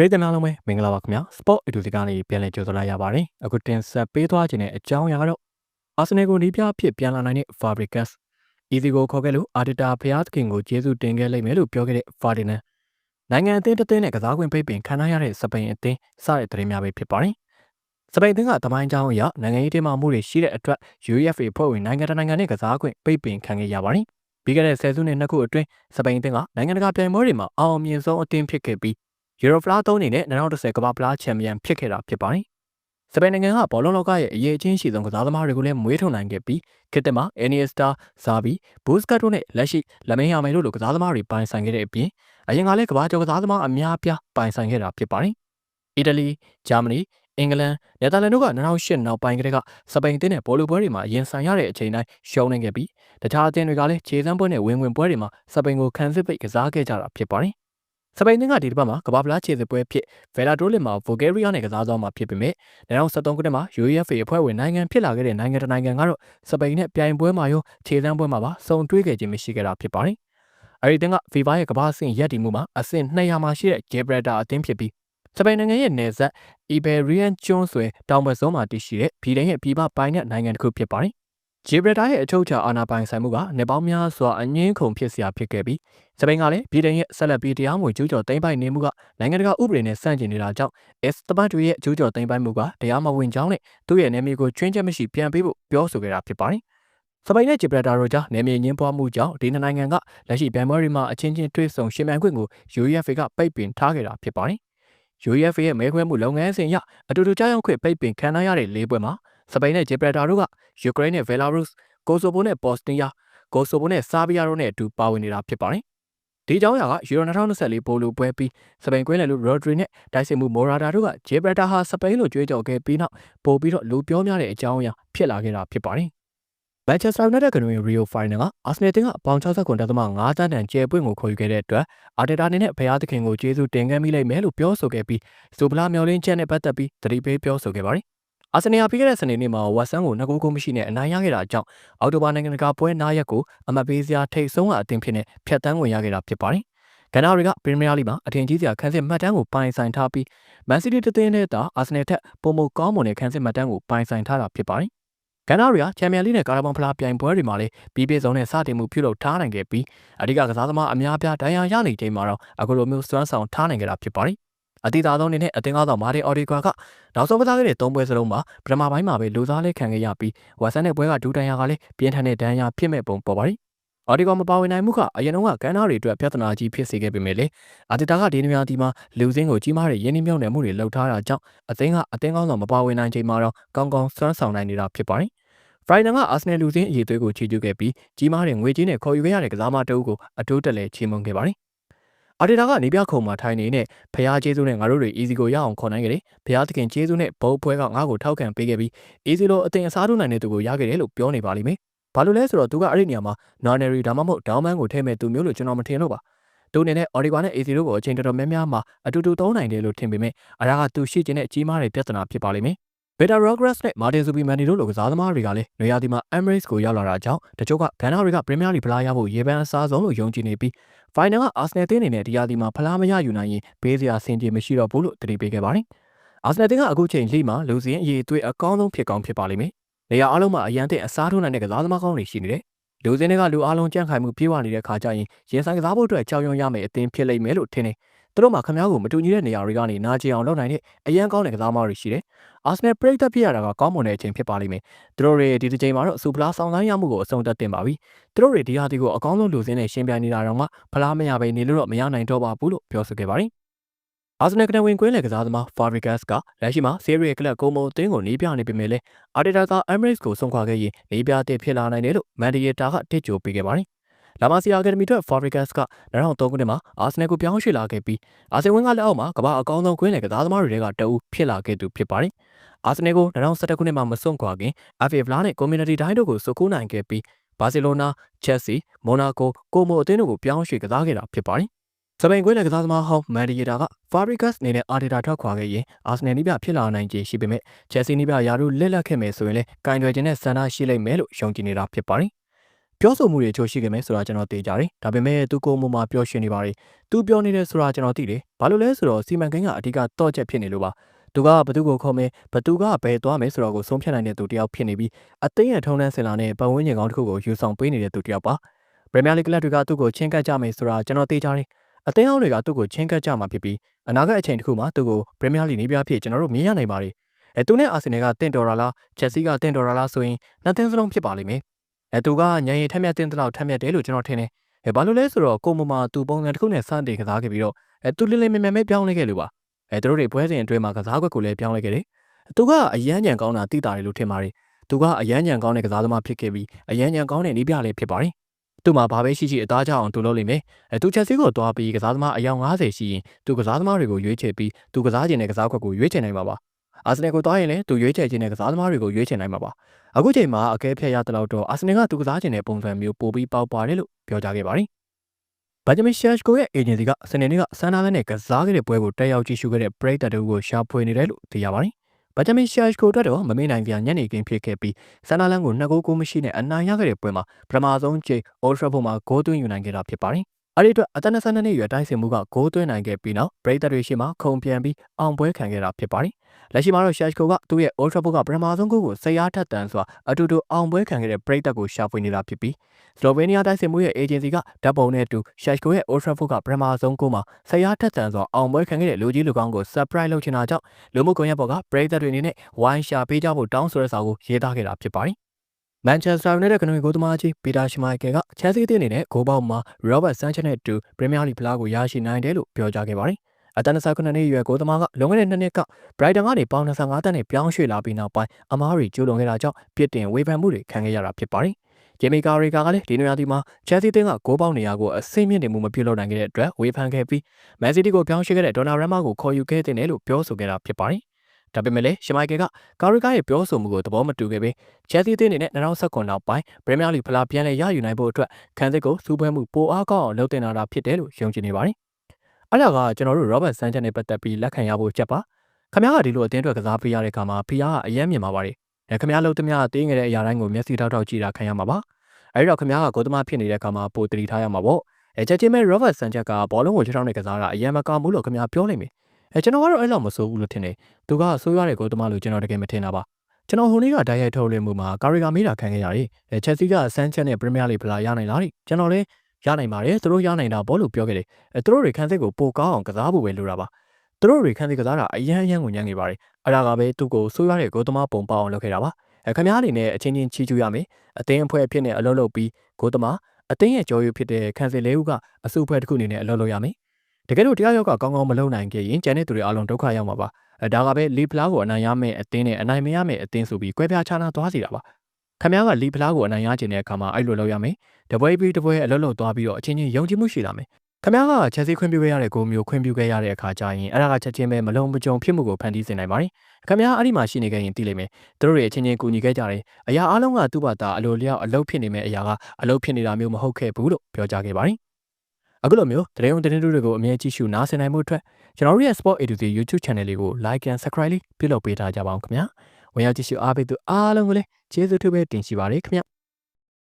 ပြည်သူများလုံးပဲမင်္ဂလာပါခင်ဗျာ Sport Edu ကနေပြန်လည်ကြိုဆိုလိုက်ရပါတယ်အခုတင်ဆက်ပေးသွားခြင်းတဲ့အကြောင်းအရာကတော့ Arsenal ကိုနီးပြအဖြစ်ပြန်လာနိုင်တဲ့ Fabregas Easy ကိုခေါ်ခဲ့လို့ Arteta ဖျားသခင်ကိုကျေးဇူးတင်ခဲ့လိမ့်မယ်လို့ပြောခဲ့တဲ့ Ferdinand နိုင်ငံအသင်းတစ်သင်းနဲ့ကစားခွင့်ပိတ်ပင်ခံရတဲ့စပိန်အသင်းစတဲ့သတင်းများပဲဖြစ်ပါတယ်စပိန်အသင်းကတမိုင်းကြောင်းအရနိုင်ငံရေးတင်းမာမှုတွေရှိတဲ့အတွက် UEFA ဖွဲ့ဝင်နိုင်ငံတကာနိုင်ငံနဲ့ကစားခွင့်ပိတ်ပင်ခံခဲ့ရပါတယ်ပြီးခဲ့တဲ့ဆယ်စုနှစ်နှစ်ခုအတွင်းစပိန်အသင်းကနိုင်ငံတကာပြိုင်ပွဲတွေမှာအောင်အမြင်ဆုံးအသင်းဖြစ်ခဲ့ပြီး Euroflaa သုံးအနေနဲ့2010ကမ္ဘာဖလားချန်ပီယံဖြစ်ခဲ့တာဖြစ်ပါတယ်။စပိန်နိုင်ငံကဘောလုံးလောကရဲ့အရေးအချင်းရှိဆုံးကစားသမားတွေကိုလည်းမွေးထုတ်နိုင်ခဲ့ပြီးခေတ်တမှာ Iniesta, Xavi, Busquets တို့နဲ့လက်ရှိလမင်းယာမယ်တို့လိုကစားသမားတွေပိုင်ဆိုင်ခဲ့တဲ့အပြင်အရင်ကလည်းကမ္ဘာကျော်ကစားသမားအများအပြားပိုင်ဆိုင်ခဲ့တာဖြစ်ပါတယ်။အီတလီ၊ဂျာမနီ၊အင်္ဂလန်၊နယ်သာလန်တို့က2008နောက်ပိုင်းကတည်းကစပိန်အသင်းနဲ့ဘောလုံးပွဲတွေမှာရင်ဆိုင်ရတဲ့အချိန်တိုင်းရှုံးနေခဲ့ပြီးတခြားအသင်းတွေကလည်းခြေစမ်းပွဲနဲ့ဝင်ဝင်ပွဲတွေမှာစပိန်ကိုခံစစ်ပိတ်ကစားခဲ့ကြတာဖြစ်ပါတယ်။ စပိန်နိုင်ငံဒီတစ်ပတ်မှာကမ္ဘာဖလားခြေစစ်ပွဲဖြစ်ဗယ်လာဒိုလစ်မှာဗိုဂယ်ရီးယားနဲ့ကစားသွားမှာဖြစ်ပေမဲ့2023ခုနှစ်မှာ UEFA အဖွဲ့ဝင်နိုင်ငံဖြစ်လာခဲ့တဲ့နိုင်ငံတကာနိုင်ငံကတော့စပိန်နဲ့ပြိုင်ပွဲမှာရောခြေစမ်းပွဲမှာပါစုံတွေးခဲ့ခြင်းမရှိခဲ့တာဖြစ်ပါတယ်။အဲဒီတင်က FIFA ရဲ့ကမ္ဘာအဆင့်ရက်တီမှုမှာအဆင့်200မှာရှိတဲ့ Gibraltar အသင်းဖြစ်ပြီးစပိန်နိုင်ငံရဲ့နယ်စပ် Iberian ကျွန်းဆွယ်တောင်ဘက်ဆုံးမှာတည်ရှိတဲ့ပြည်ထောင်ရဲ့ပြည်ပပိုင်တဲ့နိုင်ငံတစ်ခုဖြစ်ပါတယ်။ ဂျေဘရတာရဲ့အချုပ်အခြာအာဏာပိုင်ဆိုင်မှုကနေပေါင်းများစွာအငင်းခုန်ဖြစ်စရာဖြစ်ခဲ့ပြီးစပိန်ကလည်းဗြိတိန်ရဲ့ဆက်လက်ပြီးတရားမဝင်ကျူးကျော်သိမ်းပိုက်နေမှုကနိုင်ငံတကာဥပဒေနဲ့ဆန့်ကျင်နေတာကြောင့်အက်စတပတ်တွေရဲ့ကျူးကျော်သိမ်းပိုက်မှုကတရားမဝင်ကြောင်းနဲ့သူ့ရဲ့နယ်မြေကိုချွင်းချက်မရှိပြန်ပေးဖို့ပြောဆိုခဲ့တာဖြစ်ပါတယ်စပိန်နဲ့ဂျေဘရတာတို့ကြားနယ်မြေငင်းပွားမှုကြောင့်ဒီနှစ်နိုင်ငံကလက်ရှိဗန်မွေရီမှာအချင်းချင်းတွေ့ဆုံရှင်မြန်ခွင့်ကို UEFA ကပိတ်ပင်ထားခဲ့တာဖြစ်ပါတယ် UEFA ရဲ့မဲခွဲမှုလုပ်ငန်းစဉ်အရအတူတူကြားရောက်ခွင့်ပိတ်ပင်ခံရရတဲ့၄ပွဲမှာ စပိန်နဲ့ဂျေဘရတာတို့ကယူကရိန်းနဲ့ဘယ်လာရုစ်ကိုဆိုဗိုနဲ့ပေါ့စတီးယားကိုဆိုဗိုနဲ့ဆာဘီယာတို့နဲ့အတူပါဝင်နေတာဖြစ်ပါတယ်။ဒီကြောင်းအရာကယူရို2024ပိုလိုပွဲပြီးစပိန်ကွင်းလယ်လူရိုဒရီနဲ့တိုက်စစ်မှုမော်ရာတာတို့ကဂျေဘရတာဟာစပိန်လိုကြွေးကြော်ခဲ့ပြီးနောက်ပို့ပြီးတော့လူပြောများတဲ့အကြောင်းအရာဖြစ်လာခဲ့တာဖြစ်ပါတယ်။ Manchester United ကနွေရီယိုဖိုင်နယ်ကအာဆနယ်တင်ကအပေါင်69.5တန်းတန်ကျဲပွင့်ကိုခေါ်ယူခဲ့တဲ့အတွက်အာတေတာအနေနဲ့ဖျားသခင်ကိုကျေးဇူးတင်ခဲ့မိလိမ့်မယ်လို့ပြောဆိုခဲ့ပြီးစူပလာမျော်လင့်ချက်နဲ့ပတ်သက်ပြီးသတိပေးပြောဆိုခဲ့ပါတယ်။ အာဆင်နယ်ဟာပြီးခဲ့တဲ့စနေနေ့မှာဝက်ဆန်ကိုနှစ်ဂိုးကိုမရှိနဲ့အနိုင်ရခဲ့တာကြောင့်အော်တိုဘာနိုင်ငံတကာပွဲနားရက်ကိုအမတ်ပေးစရာထိတ်ဆုံးအသင်းဖြစ်နေဖျက်တမ်းဝင်ရခဲ့တာဖြစ်ပါတယ်။ကနာရီကပရီးမီးယားလိမှာအထင်ကြီးစရာခန်းစစ်မှတ်တမ်းကိုပိုင်ဆိုင်ထားပြီးမန်စီးတီးတသင်းနဲ့တာအာဆင်နယ်ထက်ပုံမကောင်းမွန်တဲ့ခန်းစစ်မှတ်တမ်းကိုပိုင်ဆိုင်ထားတာဖြစ်ပါတယ်။ကနာရီကချန်ပီယံလိနဲ့ကာရာဘန်ဖလားပြိုင်ပွဲတွေမှာလည်းပြီးပြည့်စုံတဲ့စတင်မှုပြုလုပ်ထားနိုင်ခဲ့ပြီးအဓိကကစားသမားအများအပြားဒဏ်ရာရနေချိန်မှာတော့အခုလိုမျိုးစွမ်းဆောင်ထားနိုင်ကြတာဖြစ်ပါတယ် အတီတာဆုံးအနေနဲ့အသင်းကားဆောင်မာတင်အော်ဒီကွာကနောက်ဆုံးကစားခဲ့တဲ့၃ပွဲစလုံးမှာပထမပိုင်းမှာပဲလူစားလေးခံခဲ့ရပြီးဝါဆန်တဲ့ပွဲကဒူတန်ယာကလည်းပြင်းထန်တဲ့ဒဏ်ရာဖြစ်မဲ့ပုံပေါ်ပါတယ်။အော်ဒီကွာမပါဝင်နိုင်မှုကအရင်ကကန်းနာတွေအတွက်ပြဿနာကြီးဖြစ်စေခဲ့ပေမဲ့လေအတီတာကဒီနေရာဒီမှာလူစင်းကိုကြီးမားတဲ့ရင်းနှီးမြှုပ်နှံမှုတွေလှုပ်ထားတာကြောင့်အသင်းကအသင်းကောင်းဆောင်မပါဝင်နိုင်ချိန်မှာတော့ကောင်းကောင်းစွမ်းဆောင်နိုင်နေတာဖြစ်ပါတယ်။ဖရိုင်နန်ကအာဆနယ်လူစင်းအရေးသွေးကိုချီးကျူးခဲ့ပြီးကြီးမားတဲ့ငွေကြေးနဲ့ခေါ်ယူခဲ့ရတဲ့ကစားမတအုပ်ကိုအတိုးတက်လဲချီးမွမ်းခဲ့ပါတယ် အာဒီတာကနေပြခုံမှာထိုင်နေနဲ့ဖះကျေးဇူးနဲ့ငါတို့တွေ easy ကိုရအောင်ခေါ်နိုင်ခဲ့တယ်ဖះသခင်ကျေးဇူးနဲ့ဘုတ်ပွဲကငါ့ကိုထောက်ခံပေးခဲ့ပြီး easy လိုအတင်အစားထိုးနိုင်တဲ့သူကိုရခဲ့တယ်လို့ပြောနေပါလိမ့်မယ်ဘာလို့လဲဆိုတော့သူကအဲ့ဒီနေရာမှာ Nonary ဒါမှမဟုတ် Downman ကိုထည့်မဲ့သူမျိုးလို့ကျွန်တော်မထင်လို့ပါသူအနေနဲ့ Origa နဲ့ AC တို့ကိုအချိန်တော်တော်များများမှာအတူတူသုံးနိုင်တယ်လို့ထင်ပေမဲ့အရာကသူရှိကျင်တဲ့အကြီးမားတဲ့ပြဿနာဖြစ်ပါလိမ့်မယ် Beta Rogers နဲ့ Martin Zubimendi တို့လိုကစားသမားတွေကလည်းနေရာဒီမှာ Emirates ကိုရောက်လာတာကြောင့်တချို့ကဂန်နာတွေက Premier League ဖလားရဖို့ရေပန်းအစားဆုံးလို့ယုံကြည်နေပြီး Final က Arsenal တင်းအနေနဲ့ဒီရာဒီမှာဖလားမရယူနိုင်ရင်ဘေးစရာဆင်ခြင်မရှိတော့ဘူးလို့တတိပေးခဲ့ပါတယ်။ Arsenal တင်းကအခုချိန်လိမှာလူစင်းအရေးအသွေးအကောင်းဆုံးဖြစ်ကောင်းဖြစ်ပါလိမ့်မယ်။နေရာအလုံးမှာအရန်တဲ့အစားထိုးနိုင်တဲ့ကစားသမားကောင်းတွေရှိနေတယ်။လူစင်းတွေကလူအလုံးကြန့်ခိုင်မှုပြေးဝနေတဲ့ခါကျရင်ရင်ဆိုင်ကစားဖို့အတွက်ကြောက်ရွံ့ရမယ်အသင်းဖြစ်လိမ့်မယ်လို့ထင်တယ်။ သူတို့မှာခမားကိုမတူညီတဲ့နေရာတွေကနေနာကျင်အောင်လုပ်နိုင်တဲ့အရန်ကောင်းတဲ့ကစားသမားတွေရှိတယ်။အာဆနယ်ပရိသတ်ဖြစ်ရတာကကောင်းမွန်တဲ့အချိန်ဖြစ်ပါလိမ့်မယ်။သူတို့တွေဒီတစ်ချိန်မှာတော့စူပလာဆောင်ဆိုင်ရမှုကိုအဆုံးသတ်တင်ပါပြီ။သူတို့တွေဒီဟာဒီကိုအကောင်းဆုံးလူစင်းနဲ့ရှင်းပြနေတာတော့မှဖလားမရဘဲနေလို့တော့မရနိုင်တော့ပါဘူးလို့ပြောဆိုခဲ့ပါတယ်။အာဆနယ်ကနဝင်ကွင်းလေကစားသမား Fabregas ကလက်ရှိမှာဆေးရီကလပ်ကိုမိုအသင်းကိုနေပြနေပေမဲ့လည်းအာတီတာက Emirates ကိုဆုံးခွာခဲ့ရင်နေပြတဲ့ဖြစ်လာနိုင်တယ်လို့မန်ဒီယေတာကတစ်ကြိုပေးခဲ့ပါတယ်။ လာမာစီယာအကယ်ဒမီအတွက် Fabregas က2003ခုနှစ်မှာအာဆနယ်ကိုပြောင်းရွှေ့လာခဲ့ပြီးအာဆင်ဝင်းကလက်အောက်မှာကမ္ဘာအကောင်းဆုံးကွင်းလယ်ကစားသမားတွေကတအူးဖြစ်လာခဲ့သူဖြစ်ပါတယ်။အာဆနယ်ကို2011ခုနှစ်မှာမစွန့်ခွာခင် FA ဗလာနဲ့ Community တိုင်းတို့ကိုစုကူးနိုင်ခဲ့ပြီးဘာစီလိုနာ၊ချက်စီ၊မိုနာကို၊ကိုမိုအသင်းတို့ကိုပြောင်းရွှေ့ကစားခဲ့တာဖြစ်ပါတယ်။စပိန်ကွင်းလယ်ကစားသမားဟောင်းမန်ဒီယေတာက Fabregas အနေနဲ့အာဒီတာထွက်ခွာခဲ့ရင်အာဆနယ်နီးပြဖြစ်လာနိုင်ခြေရှိပေမဲ့ချက်စီနီးပြယာရုလက်လက်ခဲ့မယ်ဆိုရင်လည်းကင်တွယ်ခြင်းနဲ့ဆန္ဒရှိလိမ့်မယ်လို့ယုံကြည်နေတာဖြစ်ပါတယ် ပြောဆိုမှုတွေအချို့ရှိခဲ့မယ်ဆိုတာကျွန်တော်သိကြတယ်ဒါပေမဲ့သူကိုယ်မူမှာပြောရှင်နေပါတယ်သူပြောနေတယ်ဆိုတာကျွန်တော်သိတယ်ဘာလို့လဲဆိုတော့စီမံကိန်းကအဓိကတော့ချက်ဖြစ်နေလို့ပါသူကဘသူကိုခေါ်မယ်ဘသူကဘယ်သွားမယ်ဆိုတော့ကိုဆုံးဖြတ်နိုင်တဲ့သူတစ်ယောက်ဖြစ်နေပြီးအသိဉာဏ်ထုံးတန်းစင်လာနဲ့ပတ်ဝန်းကျင်ကောင်းတစ်ခုကိုယူဆောင်ပေးနေတဲ့သူတစ်ယောက်ပါပရီးမီးယားလိဂ်ကလပ်တွေကသူ့ကိုချင်းကပ်ကြမယ်ဆိုတာကျွန်တော်သိကြတယ်အသင်းအောင်တွေကသူ့ကိုချင်းကပ်ကြမှာဖြစ်ပြီးအနာဂတ်အချိန်တစ်ခုမှာသူ့ကိုပရီးမီးယားလိဂ်နေပြဖြစ်ကျွန်တော်တို့မြင်ရနိုင်ပါတယ်အဲသူနဲ့အာဆင်နယ်ကတင့်တော်တာလားချက်စီကတင့်တော်တာလားဆိုရင်နှစ်သင်းစလုံးဖြစ်ပါလိမ့်မယ် အဲသူကညရင်ထက်မြက်တင်တဲ့လောက်ထက်မြက်တယ်လို့ကျွန်တော်ထင်တယ်အဲဘာလို့လဲဆိုတော့ကိုမမသူပုံစံတစ်ခုနဲ့စတင်ကစားခဲ့ပြီးတော့အဲသူလင်းလင်းမြန်မြန်ပဲပြောင်းလဲခဲ့လို့ပါအဲသူတို့တွေပွဲစဉ်အတွင်းမှာကစားကွက်ကိုလည်းပြောင်းလဲခဲ့တယ်သူကအရန်ညံကောင်းတာသိတာတယ်လို့ထင်ပါတယ်သူကအရန်ညံကောင်းတဲ့ကစားသမားဖြစ်ခဲ့ပြီးအရန်ညံကောင်းတဲ့နီးပြလည်းဖြစ်ပါတယ်သူ့မှာဘာပဲရှိရှိအသားကျအောင်သူလုပ်လိမ့်မယ်။အဲသူချက်စီကိုတွားပြီးကစားသမားအယောင်90ရှိရင်သူကစားသမားတွေကိုရွေးချယ်ပြီးသူကစားခြင်းတဲ့ကစားခွက်ကိုရွေးချယ်နိုင်မှာပါ။ အာဆင်နယ်ကိုတွားရင်လည်းသူရွေးချယ်ခြင်းတဲ့ကစားသမားတွေကိုရွေးချယ်နိုင်မှာပါ။အခုချိန်မှာအကဲဖြတ်ရတဲ့လောက်တော့အာဆင်နယ်ကသူကစားခြင်းတဲ့ပုံစံမျိုးပိုပြီးပေါက်ပါတယ်လို့ပြောကြားခဲ့ပါတယ်။ဘဂျမင်ရှက်ကိုရဲ့အေဂျင်စီကစနေနေ့ကဆန်နာလန်နဲ့ကစားခဲ့တဲ့ပွဲကိုတက်ရောက်ကြည့်ရှုခဲ့တဲ့ပရိသတ်တို့ကိုရှာဖွေနေတယ်လို့သိရပါတယ်။ဘဂျမင်ရှက်ကိုအတွက်တော့မမေ့နိုင်စရာညနေခင်းဖြစ်ခဲ့ပြီးဆန်နာလန်ကိုနှစ်ဂိုးကိုမရှိနဲ့အနိုင်ရခဲ့တဲ့ပွဲမှာပထမဆုံးချိန်အော်ထရာဖို့မှာဂိုးသွင်းယူနိုင်ခဲ့တာဖြစ်ပါတယ်။ အဲ့ဒီအတွက်အသက်22နှစ်ရွယ်တိုင်းစင်မှုကဂိုးသွင်းနိုင်ခဲ့ပြီးနောက်ပရိသတ်တွေရှိမှခုံပြန်ပြီးအောင်ပွဲခံခဲ့တာဖြစ်ပါတယ်။လက်ရှိမှာတော့ Shashko ကသူ့ရဲ့ Old Trafford ကပထမဆုံးဂိုးကိုဆရာထက်တန်စွာအတူတူအောင်ပွဲခံခဲ့တဲ့ပရိသတ်ကိုရှာဖွေနေတာဖြစ်ပြီးစလိုဗေးနီးယားတိုင်းစင်မှုရဲ့ agency ကဓာတ်ပုံနဲ့အတူ Shashko ရဲ့ Old Trafford ကပထမဆုံးဂိုးမှာဆရာထက်တန်စွာအောင်ပွဲခံခဲ့တဲ့လူကြီးလူကောင်းကို surprise လုပ်ချင်တာကြောင့်လူမှုကွန်ရက်ပေါ်ကပရိသတ်တွေအနေနဲ့ဝိုင်းရှာပေးကြဖို့တောင်းဆိုတဲ့စာကိုရေးသားခဲ့တာဖြစ်ပါတယ်။ မန်ချက်စတာယူနိုက်တက်ကနွေဂိုးသမားကြီးပီတာရှမိုက်ကယ်ကချယ်ဆီအသင်းအနေနဲ့ဂိုးပေါက်မှာရောဘတ်ဆန်ချက်နဲ့အတူပရီးမီးယားလိဖလားကိုရရှိနိုင်တယ်လို့ပြောကြားခဲ့ပါတယ်။အတန်29နှစ်အရွယ်ဂိုးသမားကလွန်ခဲ့တဲ့နှစ်နှစ်ကဘရိုက်တန်ကနေပေါင်25တန်းနဲ့ပြောင်းရွှေ့လာပြီးနောက်ပိုင်းအမားရီကျိုးလွန်ခဲ့တာကြောင့်ပြစ်တင်ဝေဖန်မှုတွေခံခဲ့ရတာဖြစ်ပါတယ်။ဂျေမီကာရီကာကလည်းဒီနေရာဒီမှာချယ်ဆီတင်းကဂိုးပေါက်နေရာကိုအစိမ့်မြင့်နေမှုမပြုလုပ်နိုင်ခဲ့တဲ့အတွက်ဝေဖန်ခဲ့ပြီးမန်စီးတီးကိုပြောင်းရွှေ့ခဲ့တဲ့ဒေါ်နာရမ်မာကိုခေါ်ယူခဲ့တဲ့တယ်လို့ပြောဆိုခဲ့တာဖြစ်ပါတယ်။ ဒါပေမဲ့လည်းရှမိုက်ကယ်ကကာရီကာရဲ့ပြောဆိုမှုကိုသဘောမတူခဲ့ပေချယ်ဆီအသင်းအနေနဲ့2019နောက်ပိုင်းပရီးမီးယားလိဖလားပြန်လည်ရယူနိုင်ဖို့အတွက်ခံစစ်ကိုစူးပွဲမှုပိုအားကောင်းအောင်လုပ်တင်လာတာဖြစ်တယ်လို့ယုံကြည်နေပါတယ်။အဲ့ဒါကကျွန်တော်တို့ Robert Sanchez နဲ့ပတ်သက်ပြီးလက်ခံရဖို့ချက်ပါ။ခမရကဒီလိုအသင်းအတွက်ကစားပေးရတဲ့အခါမှာဖီးယားကအယမ်းမြင်ပါပါတယ်။ဒါခမရလုံးသမျှတင်းငယ်တဲ့အရာတိုင်းကိုမျက်စိထောက်ထောက်ကြည့်တာခံရမှာပါ။အဲ့တော့ခမရကဂိုးသမားဖြစ်နေတဲ့အခါမှာပိုတတိထားရမှာပေါ့။အဲချက်ချင်းပဲ Robert Sanchez ကဘောလုံးကိုခြေထောက်နဲ့ကစားတာအယမ်းမကောင်းဘူးလို့ခမရပြောလိုက်မိ။ အဲကျွန်တော်ကတော့အဲ့လိုမဆိုးဘူးလို့ထင်တယ်။သူကဆိုးရတဲ့ကိုသမားလို့ကျွန်တော်တကယ်မထင်တာပါ။ကျွန်တော်ဟိုနေ့ကဓာတ်ရိုက်ထုတ်လွှင့်မှုမှာကာရီဂါမေးတာခံခဲ့ရတယ်။အဲချက်စီကဆန်ချက်နဲ့ပရီးမီးယားလိဖလားရနိုင်လား။ကျွန်တော်လည်းရနိုင်ပါတယ်သူတို့ရနိုင်တာပေါ့လို့ပြောခဲ့တယ်အဲသူတို့တွေခန်းစစ်ကိုပိုကောင်းအောင်ကစားဖို့ပဲလိုတာပါသူတို့တွေခန်းစစ်ကစားတာအရန်အရန်ကိုညံ့နေပါတယ်အဲ့ဒါကပဲသူ့ကိုဆိုးရတဲ့ဂိုးသမားပုံပေါအောင်လုပ်ခဲ့တာပါအဲခင်ဗျားအနေနဲ့အချင်းချင်းချီးကျူးရမယ်အသင်းအဖွဲ့အဖြစ်နဲ့အလုပ်လုပ်ပြီးဂိုးသမားအသင်းရဲ့ကြော်ရွဖြစ်တဲ့ခန်းစစ်လေးဦးကအစုအဖွဲ့တစ်ခုအနေနဲ့အလုပ်လုပ်ရမယ် တကယ်လို့တရားရောက်ကကောင်းကောင်းမလုပ်နိုင်ခဲ့ရင်ကျန်တဲ့သူတွေအလုံးဒုက္ခရောက်မှာပါအဲဒါကပဲလီဖလားကိုအနိုင်ရမယ့်အသင်းနဲ့အနိုင်မရမယ့်အသင်းဆိုပြီးကွဲပြားခြားနားသွားစီတာပါခမ ्या ကလီဖလားကိုအနိုင်ရခြင်းတဲ့အခါမှာအဲ့လိုလုပ်ရမယ်။တပွဲပြီးတပွဲအလုပ်လုပ်သွားပြီးတော့အချင်းချင်းယုံကြည်မှုရှိလာမယ်။ခမ ्या ကချက်စီခွင့်ပြုခဲ့ရတဲ့ကိုမျိုးခွင့်ပြုခဲ့ရတဲ့အခါကျရင်အဲ့ဒါကချက်ချင်းပဲမလုံးမကြုံဖြစ်မှုကိုဖန်တီးစေနိုင်ပါတယ်။ခမ ्या အဲ့ဒီမှာရှိနေခဲ့ရင်သိလိမ့်မယ်။သူတို့တွေအချင်းချင်းကူညီခဲ့ကြတယ်။အရာအလုံးကသူ့ဘာသာအလိုလျောက်အလုပ်ဖြစ်နေမဲ့အရာကအလုပ်ဖြစ်နေတာမျိုးမဟုတ်ခဲ့ဘူးလို့ပြောကြားခဲ့ပါတယ်။ အခုလိုမျိုးတရင်ုံတင်တူတွေကိုအမြဲကြည့်ရှုနားဆင်နိုင်မှုအတွက်ကျွန်တော်တို့ရဲ့ Sport A2C YouTube Channel လေးကို Like and Subscribe လေးပြုလုပ်ပေးထားကြပါအောင်ခင်ဗျာ။ဝင်ရောက်ကြည့်ရှုအားပေးသူအားလုံးကိုလည်းကျေးဇူးထူးပဲတင်ရှိပါရခင်ဗျာ